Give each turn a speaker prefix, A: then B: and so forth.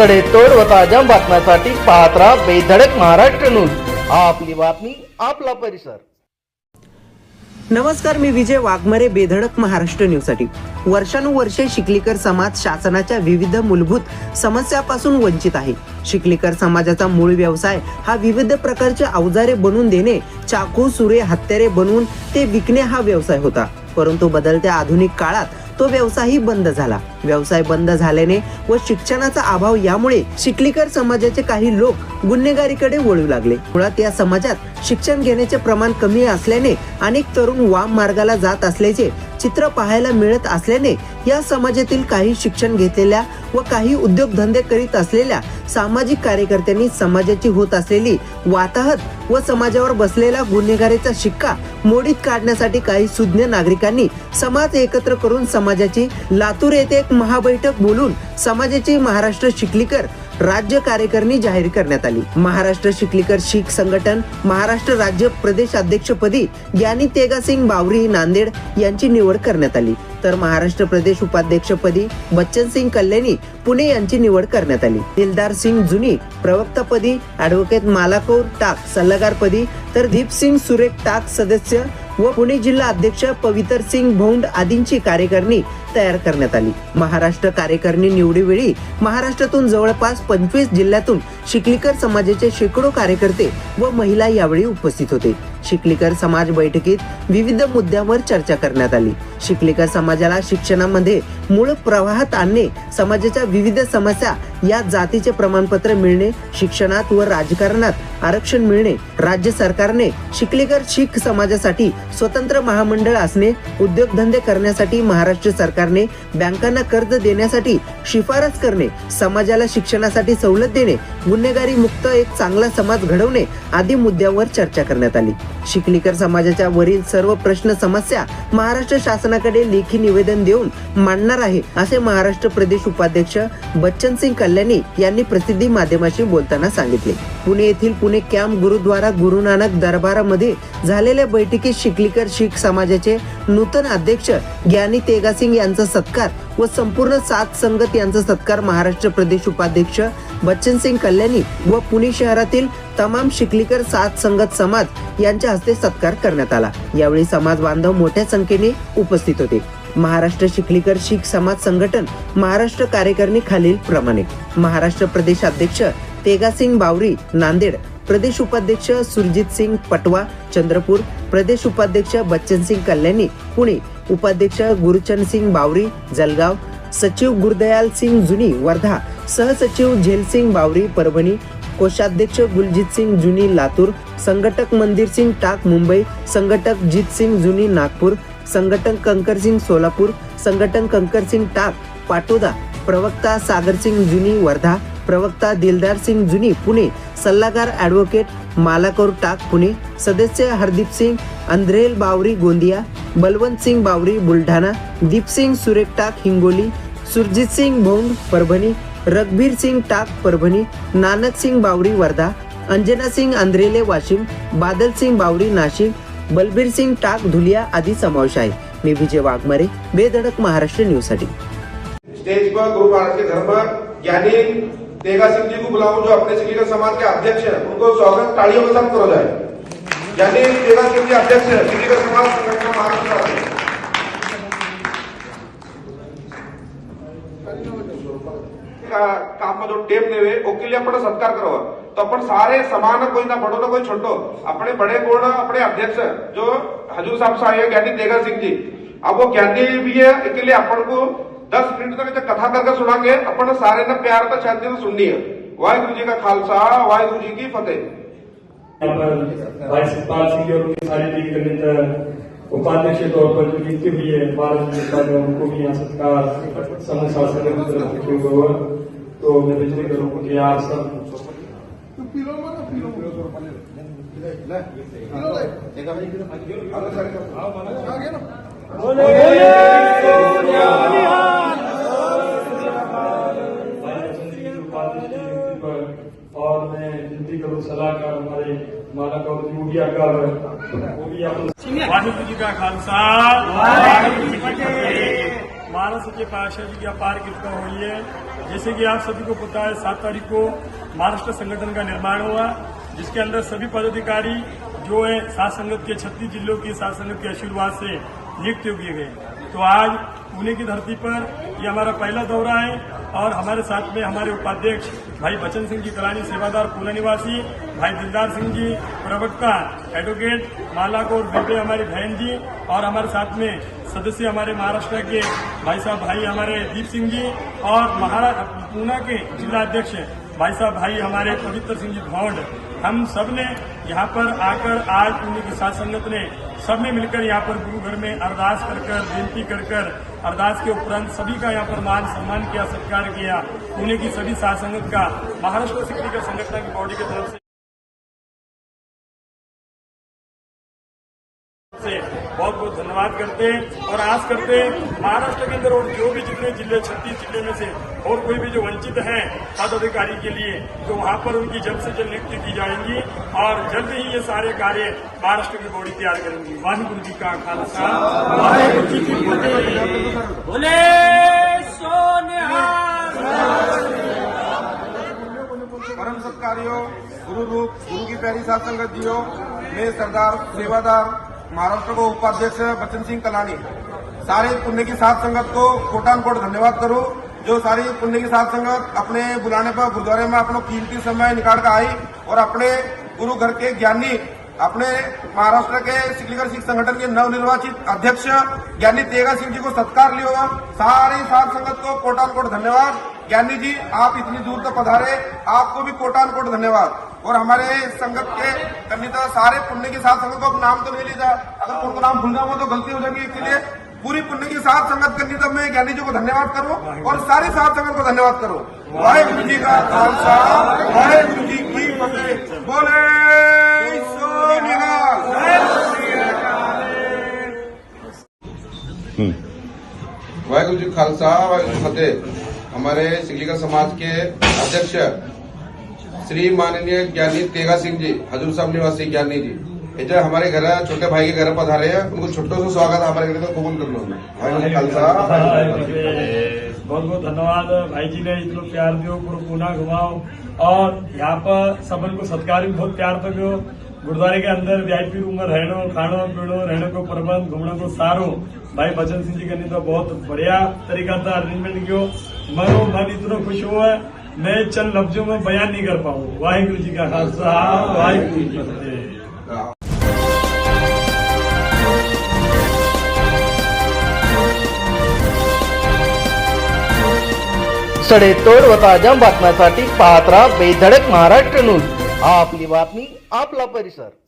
A: सडेतोड व ताज्या बातम्यासाठी पाहत राहा बेधडक महाराष्ट्र न्यूज. आपली बातमी आपला परिसर.
B: नमस्कार मी विजय वाघमारे बेधडक महाराष्ट्र न्यूजसाठी. वर्षानुवर्षे शिकलीकर समाज शासनाच्या विविध मूलभूत समस्यापासून वंचित आहे. शिकलीकर समाजाचा मूळ व्यवसाय हा विविध प्रकारचे अवजारे बनवून देणे चाकू सुरे हत्यारे बनवून ते विकणे हा व्यवसाय होता. परंतु बदलत्या आधुनिक काळात तो व्यवसायही बंद झाला. व्यवसाय बंद झाल्याने व शिक्षणाचा अभाव यामुळे शिकलीकर समाजाचे काही लोक गुन्हेगारीकडे वळू लागले. मुळात या समाजात शिक्षण घेण्याचे प्रमाण कमी असल्याने अनेक तरुण वाम मार्गाला जात असल्याचे चित्र पाहायला मिळत असल्याने या समाजातील काही शिक्षण घेतलेल्या व काही उद्योगधंदे करीत असलेल्या सामाजिक कार्यकर्त्यांनी समाजाची होत असलेली वाताहत व समाजावर बसलेला गुन्हेगारीचा शिक्का मोडीत काढण्यासाठी काही सुज्ञ नागरिकांनी समाज एकत्र करून समाजाची लातूर येथे एक महाबैठक बोलून समाजाची महाराष्ट्र शिकलीकर राज्य कार्यकारिणी जाहीर करण्यात आली. महाराष्ट्र शिकलीकर शीख संघटन महाराष्ट्र राज्य प्रदेश अध्यक्षपदी ज्ञानी तेगासिंग बावरी नांदेड यांची निवड करण्यात आली. तर महाराष्ट्र प्रदेश उपाध्यक्षपदी बच्चन सिंग कल्याणी पुणे यांची निवड करण्यात आली. दिलदार सिंग जुनी प्रवक्तापदी ऍडव्होकेट मालाकोर टाक सल्लागारपदी तर दीपसिंग सुरेख टाक सदस्य व पुणे जिल्हा अध्यक्ष पवित्र सिंग भौंड आदींची कार्यकारिणी तयार करण्यात आली. महाराष्ट्र कार्यकारिणी निवडीवेळी महाराष्ट्रातून जवळपास पंचवीस जिल्ह्यातून शिकलीकर समाजाचे शेकडो कार्यकर्ते व महिला यावेळी उपस्थित होते. शिकलीकर समाज बैठकीत विविध मुद्द्यांवर चर्चा करण्यात आली. शिकलीकर समाजाला शिक्षणामध्ये मूळ प्रवाहात आणणे समाजाच्या विविध समस्या या जातीचे प्रमाणपत्र मिळणे शिक्षणात व राजकारणात आरक्षण मिळणे राज्य सरकारने शिकलीकर शीख समाजासाठी स्वतंत्र महामंडळ असणे उद्योगधंदे करण्यासाठी महाराष्ट्र सरकारने बँकांना कर्ज देण्यासाठी शिफारस करणे समाजाला शिक्षणासाठी सवलत देणे गुन्हेगारी मुक्त एक चांगला समाज घडवणे आदी मुद्द्यांवर चर्चा करण्यात आली. शिकलीकर समाजाच्या वरील सर्व प्रश्न समस्या महाराष्ट्र शासनाकडे लेखी निवेदन देऊन मांडणार आहे असे महाराष्ट्र प्रदेश उपाध्यक्ष बच्चन सिंग कल्याणी यांनी प्रसिद्धी माध्यमाशी बोलताना सांगितले. पुणे येथील पुणे कॅम्प गुरुद्वारा गुरु नानक दरबारामध्ये झालेल्या बैठकीत शिकलीकर शीख समाजाचे नूतन अध्यक्ष ज्ञानी तेगासिंग यांचा सत्कार व संपूर्ण सात संगत यांचा सत्कार महाराष्ट्र प्रदेश उपाध्यक्ष बच्चन सिंग कल्याणी व पुणे शहरातील तमाम शिकलीकर सात संगत समाज यांच्या हस्ते सत्कार करण्यात आला. यावेळी समाज बांधव मोठ्या संख्येने उपस्थित होते. महाराष्ट्र शिकलीकर शीख समाज संघटन महाराष्ट्र कार्यकारिणी खालील प्रमाणे. महाराष्ट्र प्रदेश अध्यक्ष तेगासिंग बावरी नांदेड. प्रदेश उपाध्यक्ष सुरजित सिंग पटवा चंद्रपूर. प्रदेश उपाध्यक्ष बच्चन सिंग कल्याणी पुणे. उपाध्यक्ष गुरुचंद सिंग बावरी जलगाव. सचिव गुरदयाल सिंग जुनी वर्धा. सहसचिव झेलसिंग बावरी परभणी. कोषाध्यक्ष गुलजीत सिंग जुनी लातूर. संघटक मंदिर सिंग टाक मुंबई. संघटक जीत सिंग जुनी नागपूर. संघटन कंकरसिंग सोलापूर संघटन कंकरसिंग टाक पाटोदा प्रवक्ता सागरसिंग जुनी वर्धा प्रवक्ता दिलदार सिंग जुनी पुणे सल्लागार ॲडव्होकेट मालाकोर टाक पुणे सदस्य हरदीप सिंग अंध्रेल बावरी गोंदिया बलवंत सिंग बावरी बुलढाणा दीपसिंग सुरेख टाक हिंगोली सुरजित सिंग भोंग परभणी रघबीर सिंग टाक परभणी नानक सिंग बावरी वर्धा अंजना सिंग अंद्रेले वाशिम बादल सिंग बावरी नाशिक बलबीर सिंग टाक धुलिया आदी समावेश आहे. मी विजय वाघमारे बेधडक महाराष्ट्र न्यूजसाठी.
C: स्टेज पर गुरु महाराज के धर्म पर ज्ञानी तेगा सिंह जी को बुलाऊं जो अपने शिकलीकर समाज के अध्यक्ष हैं उनको स्वागत तालियों के साथ करो जाए। ज्ञानी तेगा सिंह जी अध्यक्ष हैं शिकलीकर समाज संघटना महाराष्ट्र राज्य का- जो टेप देवे ओके लिए अपना सत्कार करो तो अपन सारे समान कोई ना बड़ो ना कोई छोटो. अपने बड़े कोण अपने अध्यक्ष. जो हजूर साहब से आए हैं, ज्ञानी तेगा सिंह जी. अब वो ज्ञानी भी है इसके लिए अपन को दस मिनट तक इसे कथा करके सुनाएंगे अपन सारे ने प्यार तो शांति से सुननी है वाहेगुरु जी का खालसा वाहेगुरु जी की फतेह.
D: सिंह जी और उनके सारे दीर्घनित उपाध्यक्ष के तौर पर जो नियुक्ति हुई है भारत जनता में उनको भी यहाँ सत्कार समूह शासन की तरफ़ से हुआ। तो मैं विजय करूँ। कि आप सब और मैं विनती करूँ सलाहकार हमारे मानक और मीडिया का वो भी आप
E: ਵਾਹਿਗੁਰੂ ਜੀ ਕਾ ਖਾਲਸਾ ਵਾਹਿਗੁਰੂ ਜੀ ਕੀ ਫਤਿਹ
D: महाराष्ट्र के पाशाह जी की अपार कृपा हुई है जैसे कि आप सभी को पता है सात तारीख को महाराष्ट्र संगठन का निर्माण हुआ जिसके अंदर सभी पदाधिकारी जो है सात संगत के छत्तीस जिलों की सात संगत के आशीर्वाद से नियुक्त किए गए तो आज पुणे की धरती पर ये हमारा पहला दौरा है और हमारे साथ में हमारे उपाध्यक्ष भाई बचन सिंह जी कलानी, सेवादार पुणे निवासी भाई दिलदार सिंह जी, प्रवक्ता एडवोकेट माला कौर बेटे हमारी बहन जी और हमारे साथ में सदस्य हमारे महाराष्ट्र के भाई साहब भाई हमारे दीप सिंह जी और महाराष्ट्र पूना के जिला अध्यक्ष भाई साहब भाई हमारे पवित्र सिंह जी भौंड। हम सबने यहाँ पर आकर आज पुणे की सात संगत ने सबने मिलकर यहाँ पर गुरु घर में अरदास कर कर, विनती कर कर अरदास के उपरांत सभी का यहाँ पर मान सम्मान किया, सत्कार किया। पुणे की सभी सासंगत का, महाराष्ट्र शिक्षिका संगठन की बॉडी की तरफ़ से बहुत बहुत धन्यवाद करते हैं और आस करते हैं महाराष्ट्र के अंदर और जो भी जितने ज़िले छत्तीस ज़िले में से और कोई भी जो वंचित हैं पद अधिकारी के लिए तो वहाँ पर उनकी जल्द से जल्द नियुक्ति की जाएँगी और जल्द ही ये सारे कार्य महाराष्ट्र की बॉडी तैयार करेंगी। वाहिगुरु जी का खालसा। वाहिगुरु जी की
E: बोले।
C: परम सत्कारियों गुरु रूप गुरु की प्यारी सात संगत जियो। मैं सरदार सेवादार महाराष्ट्र को उपाध्यक्ष बच्चन सिंह कलानी। सारे पुण्य की सात संगत को कोटान कोट धन्यवाद करूँ, जो सारी पुण्य की सात संगत अपने बुलाने पर गुरुद्वारे में अपना कीमती समय निकाल कर आई और अपने गुरु घर के ज्ञानी, अपने महाराष्ट्र के सिकलीगर सिख संगठन के नवनिर्वाचित अध्यक्ष ज्ञानी तेगा सिंह जी को सत्कार लियो। सारी सात संगत को कोटान कोट धन्यवाद। ज्ञानी जी, आप इतनी दूर तक पधारे, आपको भी कोटान कोट धन्यवाद। और हमारे संगत के कन्या सारे पुण्य की सात संगत को नाम तो नहीं लीजा अगर उनको नाम भूल जाऊँगा तो गलती हो जाएगी। इसलिए पूरी पुण्य की सात संगत तब मैं ज्ञानी जी को धन्यवाद करूँ और सारी सात संगत को धन्यवाद करूँ। वाहेगुरु जी का खालसा, वाहेगुरु जी की बोले सोनिहाल वाहेगुरु जी खालसा, वाहेगुरु जी फतेह। हमारे सिकलीकर समाज के अध्यक्ष श्री माननीय ज्ञानी तेगा सिंह जी हजूर साहब निवासी ज्ञानी जी। हे हमारे घर छोटे भाई के घर पधारे हैं। उनको छोटो सा स्वागत हमारे घर को कबूल कर लो। खालसा।
D: बहुत बहुत धन्यवाद। भाई जी ने इतना प्यार दियो पूरा पूना घुमाओ। और यहाँ पर सबन को सत्कार भी बहुत प्यार तो दियो। गुरुद्वारे के अंदर वीआईपी रूम में रहनो खानो पीनो रहने को प्रबंध घूमने को सारो। भाई बचन सिंह जी करनी तो बहुत बढ़िया तरीका था अरेंजमेंट कियो। मनो मन इतना खुश हुआ है। मैं चंद लफ्जों में बयान नहीं कर पाऊँ। वाहिगुरु जी का खालसा वाहिगुरु जी की फतेह।
A: सडेतोड व ताज्या बातम्यांसाठी पाहत राहा बेधडक महाराष्ट्र न्यूज। आपली बातमी आपला परिसर।